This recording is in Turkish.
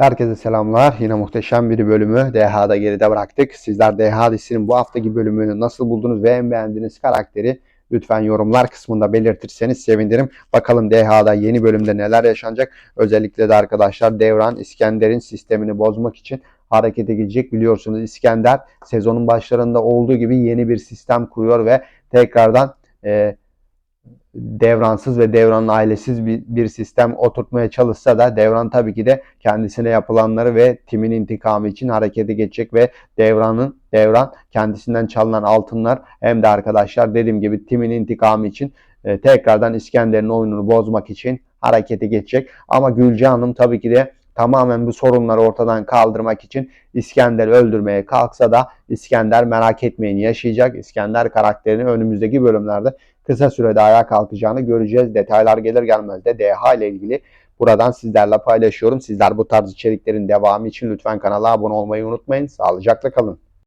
Herkese selamlar. Yine muhteşem bir bölümü DH'da geride bıraktık. Sizler DH dizisinin bu haftaki bölümünü nasıl buldunuz ve en beğendiğiniz karakteri lütfen yorumlar kısmında belirtirseniz sevinirim. Bakalım DH'da yeni bölümde neler yaşanacak. Özellikle de arkadaşlar Devran İskender'in sistemini bozmak için harekete geçecek. Biliyorsunuz İskender sezonun başlarında olduğu gibi yeni bir sistem kuruyor ve tekrardan e, devransız ve devranın ailesiz bir, bir sistem oturtmaya çalışsa da devran tabii ki de kendisine yapılanları ve timin intikamı için harekete geçecek ve devranın devran kendisinden çalınan altınlar hem de arkadaşlar dediğim gibi timin intikamı için e, tekrardan İskender'in oyununu bozmak için harekete geçecek. Ama Gülce Hanım tabii ki de tamamen bu sorunları ortadan kaldırmak için İskender'i öldürmeye kalksa da İskender merak etmeyin yaşayacak. İskender karakterini önümüzdeki bölümlerde kısa sürede ayağa kalkacağını göreceğiz. Detaylar gelir gelmez de DH ile ilgili buradan sizlerle paylaşıyorum. Sizler bu tarz içeriklerin devamı için lütfen kanala abone olmayı unutmayın. Sağlıcakla kalın.